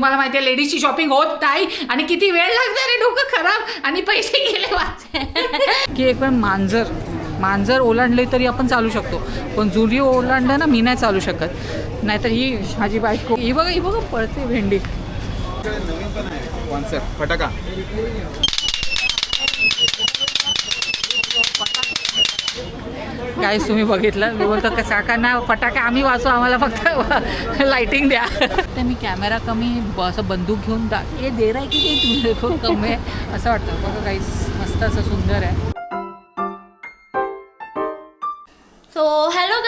तुम्हाला माहिती आहे लेडीजची शॉपिंग होत नाही. आणि किती वेळ लागणार आहे डोकं खराब? आणि पैसे गेले वाच की एक वेळ मांजर. मांजर ओलांडले तरी आपण चालू शकतो. पण जुरी ओलांडलं ना मी नाही चालू शकत. नाहीतर ही माझी बायको ही बघा ही बघा पळते भेंडी. फटाका. काय तुम्ही बघितलं? मी बोलतो का काकांना फटाका आम्ही वाचू आम्हाला फक्त लाइटिंग द्या. तर मी कॅमेरा कमी असं बंदूक घेऊन दा हे दे राय की ते? तुम्ही खूप कमी आहे. असं वाटतं. बघा काही मस्त असं सुंदर आहे. So hello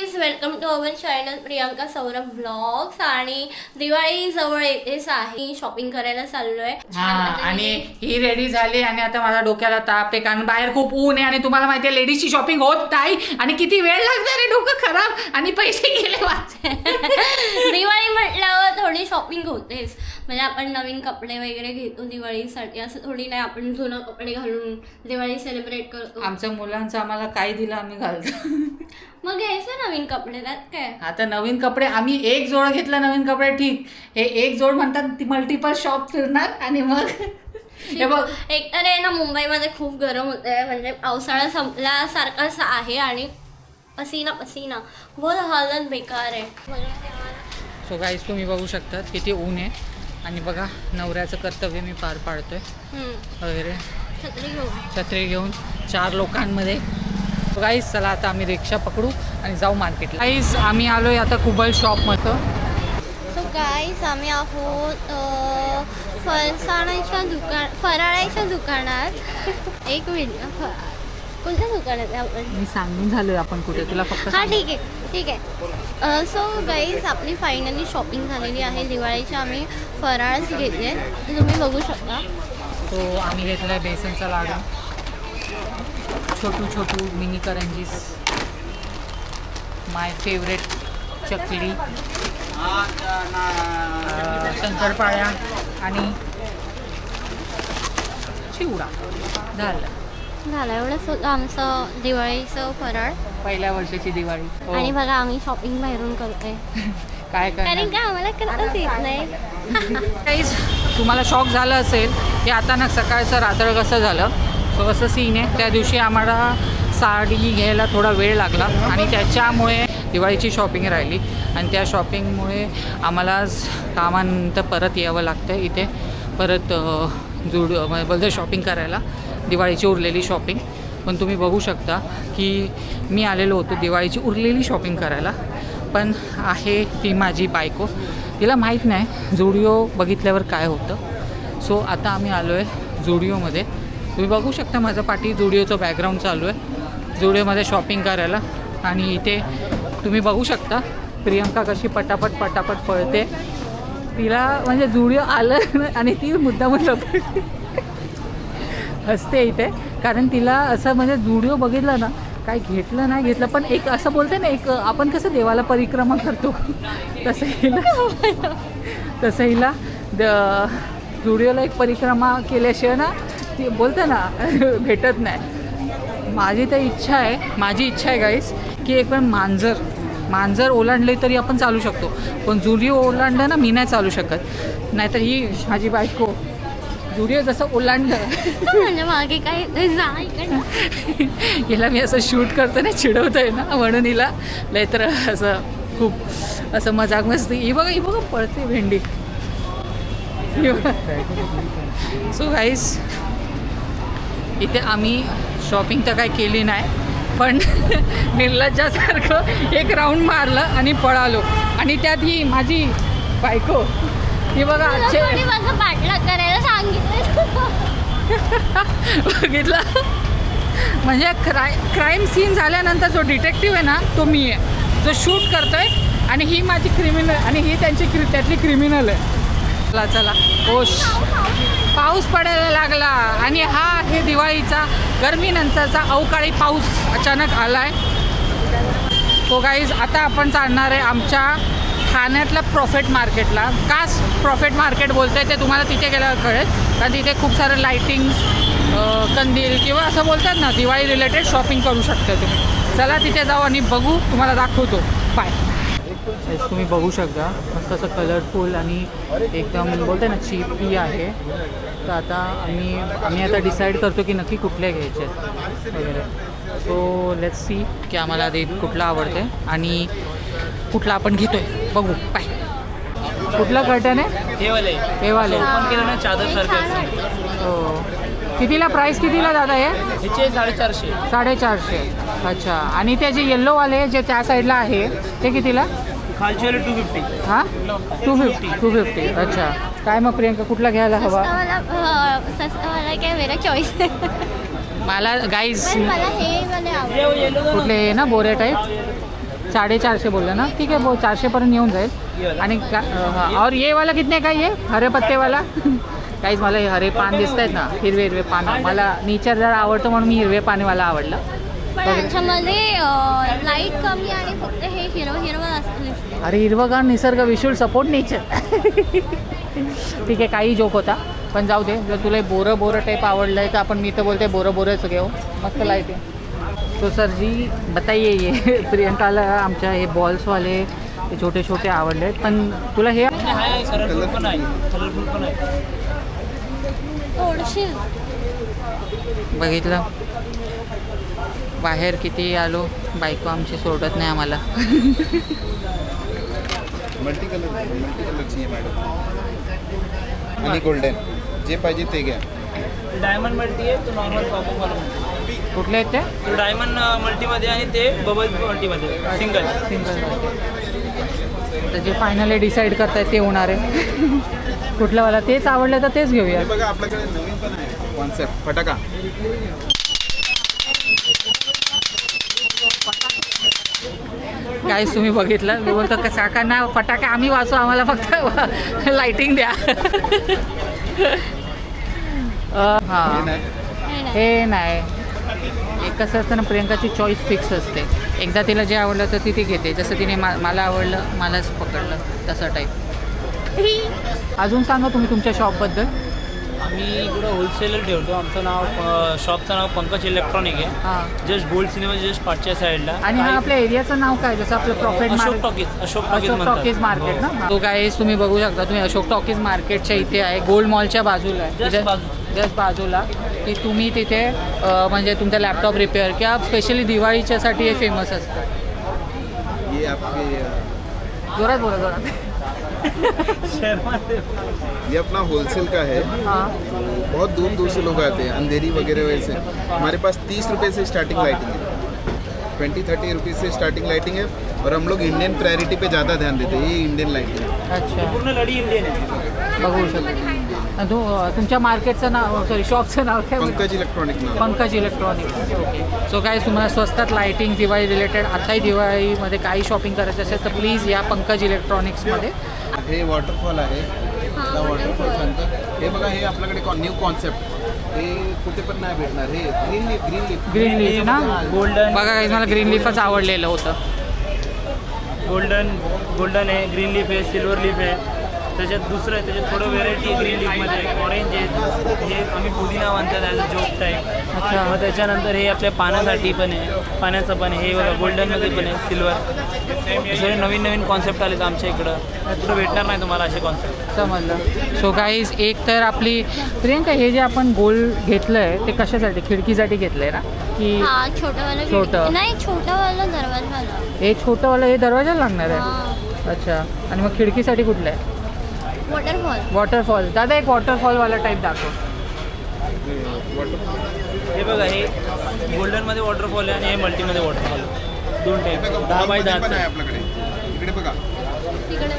guys welcome to our channel Priyanka Saurabh blogs आणि दिवाळी जवळ येतेच आहे. शॉपिंग करायला चाललोय. हा आणि ही रेडी झाली आणि आता माझ्या डोक्याला ताप आहे कारण बाहेर खूप ऊन आहे आणि तुम्हाला माहिती आहे लेडीजची शॉपिंग होत नाही. आणि किती वेळ लागणार आहे डोकं खराब आणि पैसे गेले वाचे दिवाळी म्हटल्यावर थोडी शॉपिंग होतेच. म्हणजे आपण नवीन कपडे वगैरे घेतो दिवाळीसाठी. असं थोडी नाही आपण जुनं कपडे घालून दिवाळी सेलिब्रेट करतो. आमच्या मुलांचं आम्हाला काय दिलं आम्ही घालतो. मग घ्यायचं नवीन कपडे त्यात काय? आता नवीन कपडे आम्ही एक जोड घेतला नवीन कपडे ठीक. हे एक जोड म्हणतात ती मल्टिपल शॉप फिरणार आणि मग हे बघ. एक तर आहे ना मुंबईमध्ये खूप गरम होत आहे म्हणजे पावसाळा संपल्यासारखाच आहे आणि पसीना पसीना. बहुत हालत बेकार आहे. सो गाईज तुम्ही बघू शकतात किती ऊन आहे. आणि बघा नवऱ्याचं कर्तव्य मी पार पाडतोय. हम्म. वगैरे. छत्री घेऊ छत्री घेऊन चार लोकांमध्ये गाईज चला आता आम्ही रिक्षा पकडू आणि जाऊ मार्केटला गाईज आम्ही आलोय आता कुबल शॉपमध्ये सो गाईज आम्ही आहोत फरसाणाच्या दुकान फराळाच्या दुकानात. एक मिनिट कोणत्या दुकानात आपण? मी सांगून झालोय आपण कुठे तुला फक्त हां. ठीक आहे ठीक आहे. सो गाईज आपली फायनली शॉपिंग झालेली आहे. दिवाळीचे आम्ही फराळच घेतले तुम्ही बघू शकता. सो आम्ही घेतलाय बेसनचा लाडू. छोटू छोटू मिनी करंजीस. माय फेवरेट चकली. शंकरपाळ्या आणि चिवडा. झालं. झालं. एवढं सु- आमचं दिवाळीचं फराळ. पहिल्या वर्षाची दिवाळी. हो. आणि बघा आम्ही शॉपिंग बाहेरून करतोय. काय कारण का आम्हाला करताच येत नाही? तुम्हाला शॉक झालं असेल. की अचानक सकाळचं रात्र कसं झालं. सो असं सीन आहे. त्या दिवशी आम्हाला साडी घ्यायला थोडा वेळ लागला आणि त्याच्यामुळे दिवाळीची शॉपिंग राहिली. आणि त्या शॉपिंगमुळे आम्हाला कामानंतर परत यावं लागतं इथे. परत जुड म्हणजे शॉपिंग करायला. दिवाळीची उरलेली शॉपिंग पण तुम्ही बघू शकता की मी आलेलो होतो दिवाळीची उरलेली शॉपिंग करायला. पण आहे ती माझी बायको. तिला माहीत नाही जुडिओ बघितल्यावर काय होतं. सो आता आम्ही आलो आहे जुडिओमध्ये. तुम्ही बघू शकता माझं पाठी जुडिओचं बॅकग्राऊंड चालू आहे. जुडिओमध्ये शॉपिंग करायला. आणि इथे तुम्ही बघू शकता प्रियंका कशी पटापट पटापट पळते. तिला म्हणजे जुडिओ आलं आणि ती मुद्दा लपटते हसते इथे. कारण तिला असं म्हणजे जुडिओ बघितलं ना काय घेतलं नाही घेतलं. पण एक असं बोलते ना एक आपण कसं देवाला परिक्रमा करतो. तसं हिला तसं हिला द जुडिओला एक परिक्रमा केल्याशिवाय ना ती बोलते ना भेटत नाही. माझी तर इच्छा आहे माझी इच्छा आहे गाईस की एक वेळ मांजर मांजर ओलांडले तरी आपण चालू शकतो. पण जुडिओ ओलांडलं ना मी नाही चालू शकत. नाहीतर ही माझी बायको जुडिओ जसं ओलांडलं. म्हणजे मागे काय. हिला मी असं शूट करतो ना चिडवतोय ना म्हणून हिला. नाहीतर असं खूप असं मजाक मस्ती. ही बघा ही बघा पळते भेंडी. सो गाईस इथे आम्ही शॉपिंग तर काय केली नाही पण निर्लज्जासारखं एक राऊंड मारलं आणि पळालो. आणि त्यात ही माझी बायको ही बघा आजचे करायला सांगितलं बघितलं? म्हणजे क्राय क्राईम सीन झाल्यानंतर जो डिटेक्टिव्ह आहे ना तो मी आहे. जो शूट करतोय आणि ही माझी क्रिमिनल आणि ही त्यांची क्रि त्यातली क्रिमिनल आहे. चला चला. ओश. पाऊस पडायला लागला. आणि हा आहे दिवाळीचा गरमीनंतरचा अवकाळी पाऊस अचानक आला आहे सो गाईज आता आपण चालणार आहे आमच्या ठाण्यातल्या प्रॉफिट मार्केटला. का प्रॉफिट मार्केट बोलतंय ते तुम्हाला तिथे गेल्यावर कळेल. कारण तिथे खूप सारं लाईटिंग कंदील किंवा असं बोलतात ना दिवाळी रिलेटेड शॉपिंग करू शकता तुम्ही. चला तिथे जाऊ आणि बघू तुम्हाला दाखवतो. बाय तुम्ही बघू शकता. मस्त असं कलरफुल आणि एकदम बोलते ना चीपी आहे. तर आता आम्ही आम्ही आता डिसाईड करतो की नक्की कुठले घ्यायचे आहेत वगैरे. सो लेट्स सी की आम्हाला आधी कुठला आवडते आणि कुठला आपण घेतोय. बघू. पाय कुठलं कर्टन आहे हे वाले. हे वाले. ओपन केलं ना चादर सारखं. हो. कितीला प्राईस कितीला दादा हे? साडेचारशे. साडेचारशे. अच्छा. आणि ते जे येल्लोवाले जे त्या साईडला आहे ते कितीला? खालचे टू फिफ्टी हां? टू फिफ्टी टू फिफ्टी अच्छा. काय मग प्रियंका कुठला घ्यायला हवा? मला मला काय मेरा चॉईस मला गाईज पण मला हे मला आवडतं. कुठले हे ना बोरे टाईप साडेचारशे बोलले ना? ठीक आहे बो चारशेपर्यंत येऊन जाईल. आणि का हां और ये वाला कितने का ये? हरे पत्तेवाला काहीच मला हे हरे पान दिसत आहेत ना हिरवे हिरवे पान. मला नेचर जरा आवडतं म्हणून मी हिरवे पाणीवाला आवडलं. पण याच्यामध्ये लाइट कमी आणि फक्त हे हिरवं हिरवं असं दिसतं अरे हिरवगार निसर्ग विशुल सपोर्ट नेचर ठीक आहे काही जोक होता. पण जाऊ दे जर तुला हे बोरं बोरं टाईप आवडलं आहे तर आपण मी तर बोलते बोरं बोरंच घेऊ. मस्त लाइट आहे. तो सर जी बताइए ये प्रियंकाला आमच्या हे बॉल्सवाले ते छोटे छोटे आवडले आहेत. पण तुला हे बघितलं. बाहेर किती आलो बायको आमची सोडत नाही आम्हाला. मल्टी कलर मल्टी कलरची आहे मॅडम आणि गोल्डन जे पाहिजे ते घ्या. डायमंड मल्टी आहे तो नॉर्मल कॉपर वाला कुठले आहेत ते? तो डायमंड मल्टीमध्ये आणि ते बबल मल्टीमध्ये सिंगल सिंगल तर जे फायनली डिसाईड करतायत ते होणार आहे. कुठलं मला तेच आवडलं तर तेच घेऊया. हे बघा आपल्याकडे नवीन पण आहे कॉन्सेप्ट फटाका. काहीच तुम्ही बघितलं. मी बोलतो का काकांना फटाके आम्ही वाचू आम्हाला फक्त लाइटिंग द्या. हे हां. नाही हे नाही. हे नाही एक कसं असतं ना प्रियंकाची चॉईस फिक्स असते. एकदा तिला जे आवडलं तर ती ती घेते. जसं तिने मा मला आवडलं मलाच पकडलं तसं टाईप अजून सांगा तुम्ही तुमच्या शॉपबद्दल आम्ही इकडं होलसेलर ठेवतो. आमचं नाव शॉपचं नाव पंकज इलेक्ट्रॉनिक आहे. हां. जस्ट गोल्ड सिनेमा जस्ट पाठच्या साईडला आणि हा आपल्या एरियाचं नाव काय? जसं आपलं profit Ashok market talkies Ashok talkies Ashok talkies market ना? तो गाईज तुम्ही बघू शकता. तुम्ही अशोक टॉकीज मार्केटच्या इथे आहे. गोल्ड मॉलच्या बाजूला आहे. जस्ट बाजूला. की तुम्ही तिथे म्हणजे तुमचा लॅपटॉप रिपेअर किंवा स्पेशली दिवाळीच्यासाठी हे फेमस असतं. जोरात बोला जोरात. ये अपना होलसेल का है। हाँ। बहुत दूर दूर से लोग आते हैं अंधेरी वगैरह वैसे हमारे पास तीस रुपये से स्टार्टिंग लाइटिंग है। ट्वेंटी थर्टी रुपीज़ से स्टार्टिंग लाइटिंग है और हम लोग इंडियन प्रायोरिटी पे ज़्यादा ध्यान देते हैं ये इंडियन लाइटिंग है अच्छा। पूर्ण लढी इंडियन तू तुमच्या मार्केटचं नाव सॉरी शॉपचं नाव काय? Pankaj electronic Pankaj electronics okay so काय तुम्हाला स्वस्तात लायटिंग दिवाळी रिलेटेड आताही दिवाळीमध्ये काही शॉपिंग करायचं असेल तर प्लीज या पंकज इलेक्ट्रॉनिक्समध्ये हे वॉटरफॉल आहे. हा, वॉटरफॉल. सांगतो. हे बघा हे आपल्याकडे न्यू कॉन्सेप्ट हे कुठे पण नाही भेटणार. हे green leaf green leaf green leaf ना? गोल्डन बघा काही मला ग्रीन लीफच आवडलेलं होतं. गोल्डन गोल्डन आहे. ग्रीन लीफ आहे सिल्वर लीफ आहे. त्याच्यात दुसरं आहे त्याच्यात थोडं व्हेरायटी ग्रीन लीफमध्ये ऑरेंज आहे हे आम्ही पुदिना म्हणतात ॲज अ जोक टाईप अच्छा. मग त्याच्यानंतर हे आपल्या पाण्यासाठी पण आहे. पाण्याचं पण आहे हे बघा गोल्डनमध्ये पण आहे सिल्वर असे नवीन नवीन कॉन्सेप्ट आलेत आमच्या इकडं. कुठं भेटणार नाही तुम्हाला असे कॉन्सेप्ट समजलं. सो गाईज एक तर आपली प्रियंका हे जे आपण गोल्ड घेतलं आहे ते कशासाठी खिडकीसाठी घेतलं आहे ना? की हा छोटंवालं छोटं. नाही छोटंवालं दरवाजावालं हे छोटंवालं हे दरवाजाला लागणार आहे? अच्छा. आणि मग खिडकीसाठी कुठलं आहे? वॉटरफॉल. वॉटरफॉल. दादा एक वॉटरफॉलवाला टाईप दाखव. हे बघा हे गोल्डनमध्ये वॉटरफॉल आहे आणि हे मल्टीमध्ये वॉटरफॉल दोन टाईप दहा बाय पण आहे दहा आपल्याकडे. इकडे बघा. तिकडे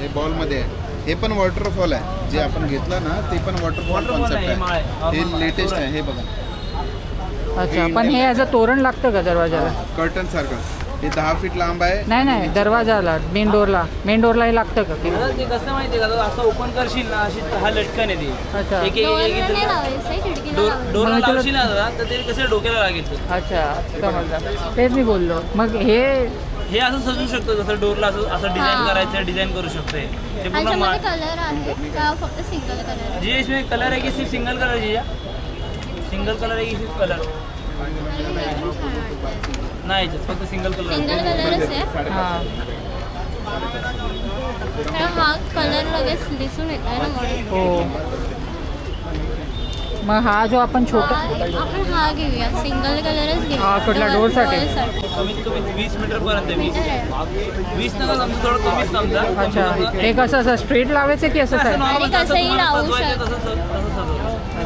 हे बॉलमध्ये आहे. हे पण वॉटरफॉल आहे. जे आपण घेतलं ना ते पण वॉटरफॉल Waterfall कॉन्सेप्ट आहे, माळ आहे. हा, आहे हे आहे, लेटेस्ट तोरण आहे हे बघा. अच्छा पण हे ॲज अ तोरण लागतं का दरवाजाला? कर्टन सारखं. हे दहा फीट लांब आहे. नाही नाही दरवाजाला मेन डोरला मेन डोरला हे लागतं का? की आता ते कसं माहिती आहे का? असं ओपन करशील ना अशी हा लटकन आहे ती. अच्छा. एक एक डोअरला एक नाही एक लावायचं खिडकीला डोर. डोरला तुला- लावशील ना दादा तर ते कसं डोक्याला लागेल ते. अच्छा समजलं तेच मी बोललो. मग हे हे असं सजू शकतो जसं डोरला असं असं डिझाईन हा. करायचं डिझाईन करू शकतो. ते पूर्ण ह्याच्यामध्ये मा- कलर आहे का फक्त सिंगल कलर आहे? जी इसमें कलर है कि सिर्फ सिंगल कलर जी सिंगल कलर है कि सिर्फ कलर नाही याच्यात फक्त सिंगल कलर सिंगल कलरच आहे. हां. कारण हा कलर लगेच दिसून येत आहे ना म्हणून हो. मग हा जो आपण छोटा हा- आपण हा घेऊया. सिंगल कलरच घेऊया. हा, कुठला? डोरसाठी? डोरसाठी. कमीत कमी वीस मीटर पर्यंत आहे, वीस. वीस नका समजा थोडं कमीच समजा. अच्छा. हे कसं असं स्ट्रेट लावायचं की असं असं normal आणि जसं कसंही तुम्हाला लावू सजवायचं शकतो. तसं सज- तसं.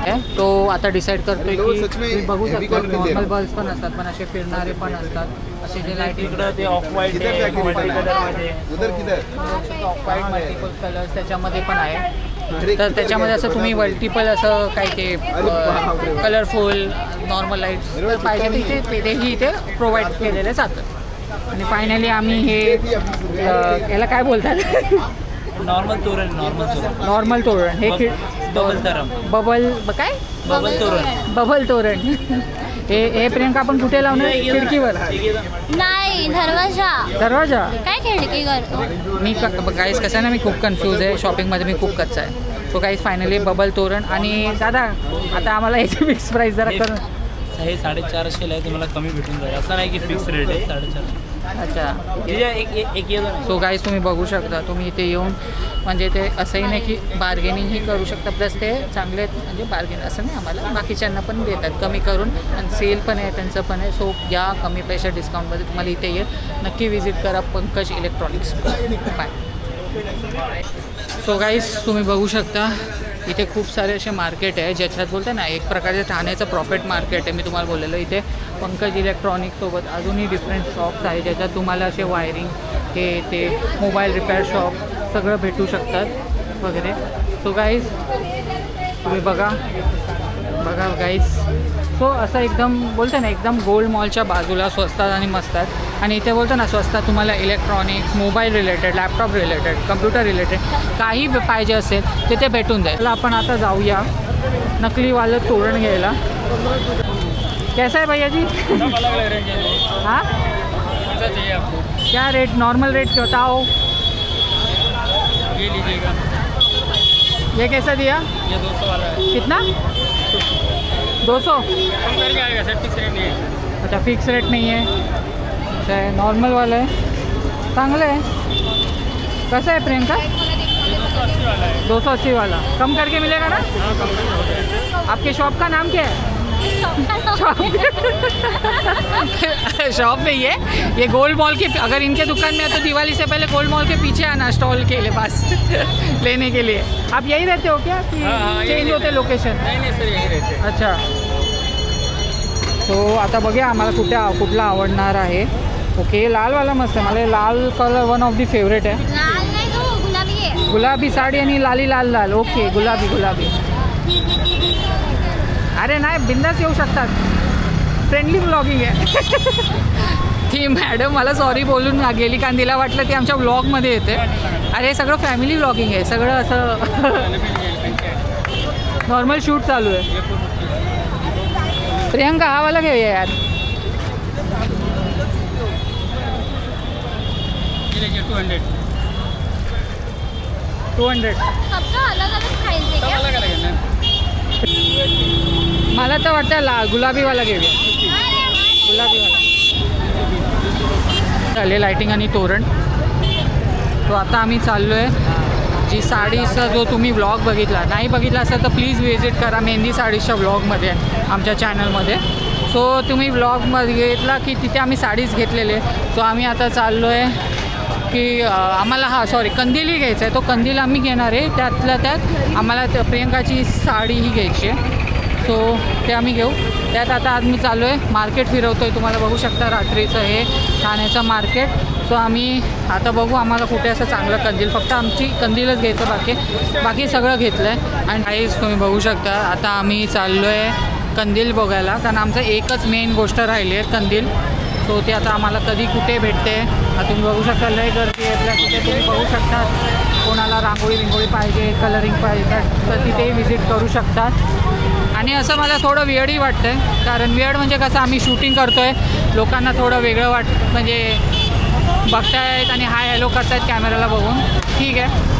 आहे. तो आता डिसाईड करतोय तो की बघू शकता. नॉर्मल. बल्ब पण असतात पण असे फिरणारे पण असतात. असे जे लाइट ते off white white multiple colours त्याच्यामध्ये पण आहे. तर त्याच्यामध्ये असं तुम्ही. मल्टिपल असं काय ते. कलरफुल नॉर्मल लाईट्स पाहिजे तर इथे ते- तेही इथे प्रोव्हाइड केलेले जातं. आणि फायनली आम्ही हे याला काय बोलतात? नॉर्मल तोरण नॉर्मल तोरण नॉर्मल तोरण हे खिड बबल तरम बबल काय? बबल तोरण बबल तोरण हे हे प्रियंका आपण कुठे लावणार खिडकीवर. नाही दरवाजा. दरवाजा? काय खिडकी करतो मी गाईस कसं आहे ना मी खूप कन्फ्यूज आहे. शॉपिंगमध्ये मी खूप कच्चा आहे. सो गाईस फायनली बबल तोरण आणि दादा आता आम्हाला याची फिक्स प्राईस जरा हे- कर हे साडेचारशेला आहे तुम्हाला कमी भेटून जाईल. असं नाही की फिक्स रेट आहे साडेचारशे. अच्छा. एक सो गाईस तुम्ही बघू शकता तुम्ही इथे येऊन म्हणजे ते असंही नाही की बार्गेनिंगही करू शकता. प्लस ते चांगले आहेत, म्हणजे बार्गेन असं नाही आम्हाला. बाकीच्यांना पण देतात कमी करून. आणि सेल पण आहे त्यांचं पण आहे. सो या कमी पैसे डिस्काउंटमध्ये तुम्हाला इथे येईल. नक्की विजिट करा Pankaj electronics bye so guys तुम्ही बघू शकता इथे खूप सारे असे मार्केट आहे ज्याच्यात बोलते ना एक प्रकारचे ठाण्याचं प्रॉफिट मार्केट आहे मी तुम्हाला बोललेलं इथे. पंकज इलेक्ट्रॉनिक्ससोबत अजूनही डिफरंट शॉप्स आहे ज्याच्यात तुम्हाला असे वायरिंग हे ते मोबाईल रिपेअर शॉप सगळं भेटू शकतात वगैरे. सो गाईज तुम्ही बघा. बघा गाईज सो असं एकदम बोलतं ना एकदम गोल्ड मॉलच्या बाजूला स्वस्तात आणि मस्त आहेत. आणि इथे बोलतो ना स्वस्तात तुम्हाला electronics mobile related laptop related computer related काही पाहिजे असेल ते ते भेटून जाईल. आपण आता जाऊया. नकलीवालं तोरण घ्यायला. कैसा है भैया जी? अलग अलग रेंज हाँ कैसा चाहिए आपको? क्या रेट नॉर्मल रेट बताओ। ये लीजिएगा। ये कैसा दिया? ये दो सौ वाला है। कितना? दो सौ। कम करके आएगा सर फिक्स रेट नहीं है। अच्छा फिक्स रेट नहीं है। अच्छा नॉर्मल वाला है। चांगलं आहे कसं आहे प्रियंका दो सौ अस्सी वाला दो सौ अस्सी वाला। कम करके मिलेगा ना? हाँ कम हो जाएगा। आपके शॉप का नाम क्या है? शॉप नहीं है ये गोल्ड मॉल के अगर इनके दुकान में है तो दिवाली से पहले गोल्ड मॉल के पीछे आना स्टॉल के लिए पास लेने के लिए। आप यही रहते हो क्या कि हाँ, हाँ, यही चेंज होते लोकेशन नहीं नहीं सर यही रहते अच्छा। तो आता बघूया आम्हाला कुठे आव- कुठला आवडणार आहे? ओके लालवाला मस्त आहे. मला हे लाल colour one of the favourite आहे. लाल नाही तो गुलाबी आहे. गुलाबी साडी आणि लाली लाल लाल. ओके गुलाबी गुलाबी. अरे नाही बिंदास येऊ शकतात. फ्रेंडली ब्लॉगिंग आहे. ती मॅडम मला सॉरी बोलून गेली कारण तिला वाटलं ती आमच्या ब्लॉगमध्ये येते. अरे हे सगळं फॅमिली ब्लॉगिंग आहे. सगळं असं नॉर्मल शूट चालू आहे. प्रियंका हा वाला घेऊया यार. टू हंड्रेड टू हंड्रेड मला तर वाटतं ला गुलाबीवाला घेऊया. गुलाबीवाला. झाले लायटिंग आणि तोरण. तो आता आम्ही चाललो आहे जी साडीचा जो तुम्ही व्लॉग बघितला नाही बघितला असेल तर प्लीज व्हिजिट करा मेहंदी साडीच्या व्लॉगमध्ये आमच्या चॅनलमध्ये सो तुम्ही व्लॉगमध्ये घेतला की तिथे आम्ही साडीच घेतलेले. सो आम्ही आता चाललो आहे की आम्हाला हा सॉरी कंदीलही घ्यायचा आहे तो कंदील आम्ही घेणार आहे. त्यातल्या त्यात आम्हाला त्या प्रियंकाची साडीही घ्यायची आहे. सो ते आम्ही घेऊ. त्यात आता आज मी चालू आहे. मार्केट फिरवतो आहे तुम्हाला बघू शकता रात्रीचं हे ठाण्याचं मार्केट. सो आम्ही आता बघू आम्हाला कुठे असं चांगलं कंदील. फक्त आमची कंदीलच घ्यायचं बाकी. बाकी सगळं घेतलं आहे आणि काहीच तुम्ही बघू शकता. आता आम्ही चाललो आहे कंदील बघायला. कारण आमचं एकच मेन गोष्ट राहिली आहे कंदील. सो ते आता आम्हाला कधी कुठे भेटते. आता तुम्ही बघू शकता लय गर्दी आहे. तिथे तुम्ही बघू शकता. कोणाला रांगोळी बिंगोळी पाहिजे कलरिंग पाहिजे तर तिथेही व्हिजिट करू शकतात आणि असं मला थोडं वेळही वाटतं आहे कारण वेळ म्हणजे कसं आम्ही शूटिंग करतो आहे लोकांना थोडं वेगळं वाट म्हणजे बघतायत आणि हाय हॅलो करतायत कॅमेऱ्याला बघून. ठीक आहे.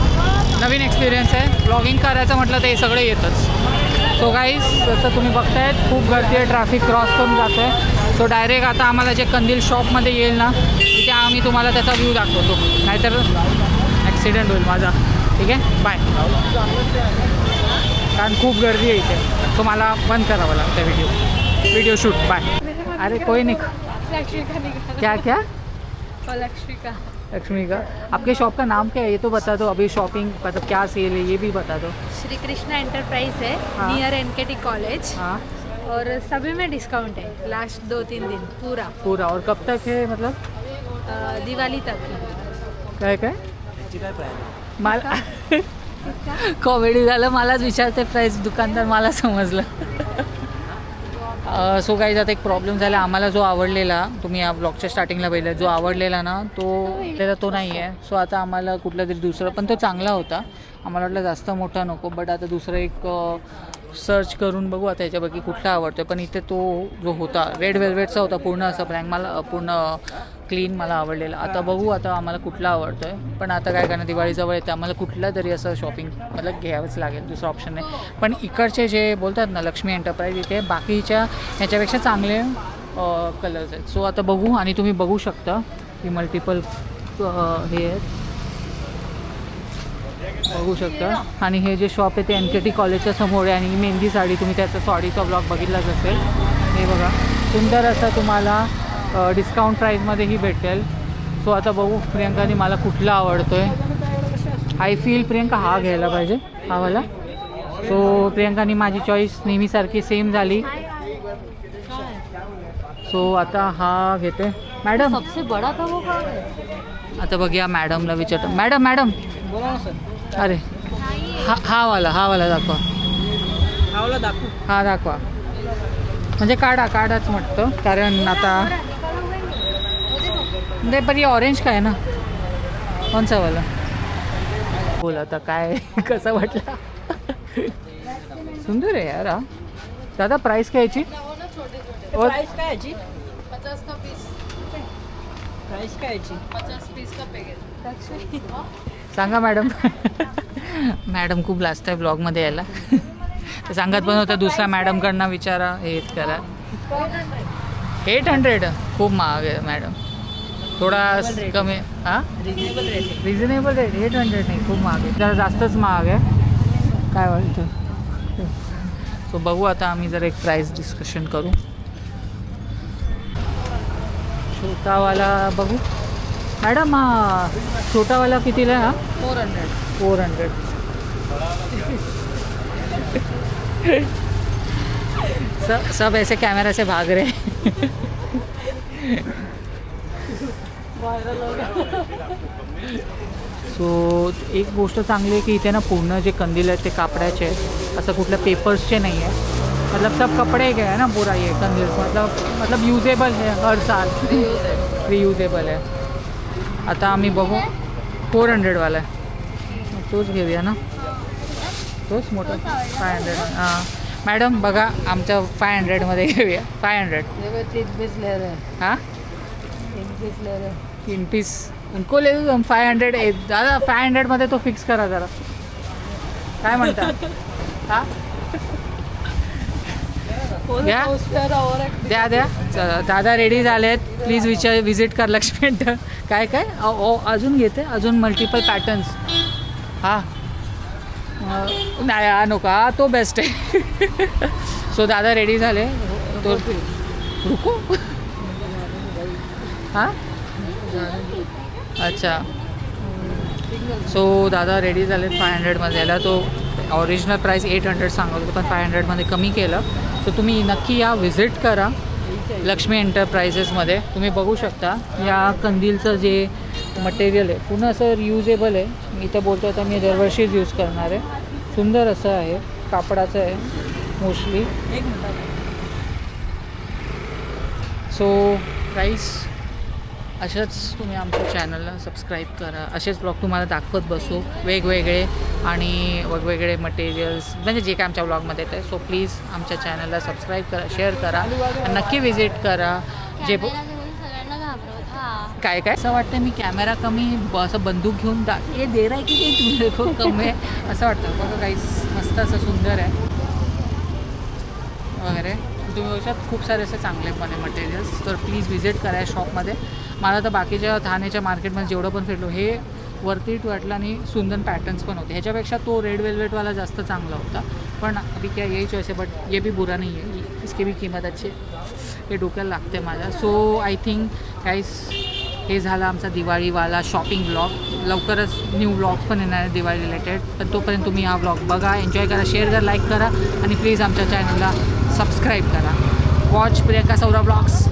नवीन एक्सपिरियन्स आहे. ब्लॉगिंग करायचं म्हटलं तर हे सगळं येतंच. सो गाईज जसं तुम्ही बघतायत खूप गर्दी आहे. ट्रॅफिक क्रॉस करून जातो आहे सो डायरेक्ट आता आम्हाला जे कंदील शॉपमध्ये येईल ना तिथे आम्ही तुम्हाला त्याचा व्ह्यू दाखवतो. नाहीतर ॲक्सिडेंट होईल माझा. ठीक आहे? बाय कारण खूप गर्दी आहे इथे. सो मला बंद करावं लागतं व्हिडिओ व्हिडिओ शूट बाय अरे कोई नहीं क्या क्या? लक्ष्मी का लक्ष्मी का आपके शॉप का नाम क्या है? ये तो बता दो. अभी शॉपिंग मतलब क्या सेल है? ये भी बता दो. श्री कृष्णा एंटरप्राइज है. हाँ। नियर एनकेटी कॉलेज हाँ. और सभी में डिस्काउंट है. लास्ट दो तीन दिन. पूरा. पूरा. और कब तक है मतलब? दिवाली तक. काय क्या मला कॉमेडी झालं मलाच विचारते प्राईस दुकानदार मला समजलं. सो काही आता एक प्रॉब्लेम झाला. आम्हाला जो आवडलेला तुम्ही या ब्लॉगच्या स्टार्टिंगला पाहिलं जो आवडलेला ना तो त्याला तो नाही आहे सो आता आम्हाला कुठला तरी दुसरा पण तो चांगला होता. आम्हाला वाटलं जास्त मोठा नको बट आता दुसरं एक सर्च करून बघू. आता याच्यापैकी कुठला आवडतो पण इथे तो जो होता रेड वेल्वेटचा होता पूर्ण असा ब्लँक मला पूर्ण क्लीन मला आवडलेला. आता बघू आता आम्हाला कुठला आवडतो आहे पण आता काय करणार दिवाळीजवळ येते. आम्हाला कुठला तरी असं शॉपिंग मतलब घ्यावंच लागेल दुसरं ऑप्शन नाही. पण इकडचे जे बोलतात ना लक्ष्मी एंटरप्राईज इथे बाकीच्या ह्याच्यापेक्षा चांगले कलर्स आहेत. सो आता बघू आणि तुम्ही बघू शकता. की मल्टिपल हे आहेत. बघू शकता. आणि हे जे शॉप आहे ते एन के टी कॉलेजच्या समोर आहे आणि मेहंदी साडी तुम्ही त्याचा सॉडीचा ब्लॉग बघितलाच असेल. हे बघा सुंदर असा तुम्हाला डिस्काउंट प्राईजमध्येही भेटेल. सो आता बघू प्रियंकाने मला कुठला आवडतो आहे आय फील प्रियंका हा घ्यायला पाहिजे हा वाला. सो प्रियंकाने माझी चॉईस नेहमीसारखी सेम झाली. सो आता हा घेते. मॅडम सबसे बड़ा था वो आता बघूया मॅडमला विचारतो. मॅडम मॅडम अरे हा हा वाला हा वाला दाखवा. खावला दाखवू. हा दाखवा. म्हणजे काढा काढाच म्हटतं कारण आता नाही पण हे ऑरेंज काय ना? कोणचा वाला? बोल आता काय कसं वाटलं? सुंदर आहे यार हा. दादा प्राईस काय याची? और- प्राइस काय याची? प्राइस काय याची? सांगा मॅडम. मॅडम खूप लास्ट आहे ब्लॉगमध्ये यायला. तर सांगत पण होतं दुसऱ्या मॅडमकडनं विचारा हेच करा. एट हंड्रेड खूप महाग आहे मॅडम. थोडा कमी हां रिजनेबल रेट आहे. रिझनेबल रेट एट हंड्रेड नाही खूप महाग आहे. जरा जास्तच महाग आहे. काय वाटतं? सो बघू आता आम्ही जर एक प्राईस डिस्कशन करू. छोटावाला बघू. मॅडम हा छोटावाला कितीला आहे हा? Four hundred. Four hundred. सब सब ऐसे कैमरा से भाग रहे सो एक गोष्ट चांगली आहे की इथे ना पूर्ण जे कंदील आहेत ते कापडाचे आहेत. असं कुठल्या पेपर्सचे नाही आहे. मतलब सब कपड़े है ना पूरा ये कंदील. मतलब मतलब यूजेबल है हर साल. रियुजेबल आहे आता आम्ही बघू. फोर हंड्रेडवाला आहे. तोच घेऊया ना? तोच मोठा. फाय हंड्रेड हां. मॅडम बघा आमच्या फाय हंड्रेडमध्ये घेऊया. फाय हंड्रेड तीन पीस ले रहे हाँ तीन पीस रहे तीन पीस फाय हंड्रेड दादा फाय हंड्रेडमध्ये तो फिक्स करा जरा. काय म्हणता? हा? घ्या. द्या द्या. दादा रेडी झालेत. प्लीज विचार विजिट कर लक्ष्मी काय काय? अजून घेते? अजून मल्टिपल पॅटर्न्स हा. नाही हा नको. हा तो बेस्ट आहे. सो दादा रेडी झाले. तो रुको. हां? अच्छा. सो दादा रेडी झाले फाय हंड्रेडमध्ये याला तो ओरिजिनल प्राईस एट हंड्रेड सांगत होतो पण फाय हंड्रेडमध्ये कमी केलं. सो तुम्ही नक्की या व्हिजिट करा लक्ष्मी एंटरप्राइजेसमध्ये तुम्ही बघू शकता या कंदीलचं जे मटेरियल आहे पूर्ण असं रियुजेबल आहे. मी इथं बोलतो आता मी दरवर्षीच यूज करणार आहे. सुंदर असं आहे कापडाचं आहे मोस्टली सो प्राईस असंच तुम्ही आमच्या चॅनलला सबस्क्राईब करा. असेच ब्लॉग तुम्हाला दाखवत बसू. वेगवेगळे आणि वेगवेगळे मटेरियल्स म्हणजे जे काय आमच्या ब्लॉगमध्ये येतं सो प्लीज आमच्या चॅनलला सबस्क्राईब करा शेअर करा नक्की विजिट करा. जे काय काय? असं वाटतं मी कॅमेरा कमी असं बंदूक घेऊन दा हे दे आहे की नाही तुम्ही खूप कमी आहे. असं वाटतं. बघा काही मस्त असं सुंदर आहे. वगैरे. तुम्ही बघू शकता खूप सारे असे चांगले पण आहे मटेरियल्स तर प्लीज व्हिजिट करा या शॉपमध्ये मला तर बाकीच्या ठाण्याच्या मार्केटमध्ये जेवढं पण फिरलो हे वरती वाटलं आणि सुंदर पॅटर्न्स पण होते. ह्याच्यापेक्षा तो रेड वेल्वेटवाला जास्त चांगला होता. पण अभी क्या यही चॉईस आहे बट ये भी बुरा नाही आहे इसकी भी किंमत अच्छी हे डोक्याला लागते माझ्या. सो आय थिंक काहीच हे झालं आमचा दिवाळीवाला शॉपिंग ब्लॉग लवकरच न्यू ब्लॉग पण येणार आहे दिवाळी रिलेटेड पण तोपर्यंत तुम्ही हा ब्लॉग बघा एन्जॉय करा शेअर करा लाईक करा. आणि प्लीज आमच्या चॅनलला सबस्क्राईब करा. वॉच प्रियंका सौरा ब्लॉग्स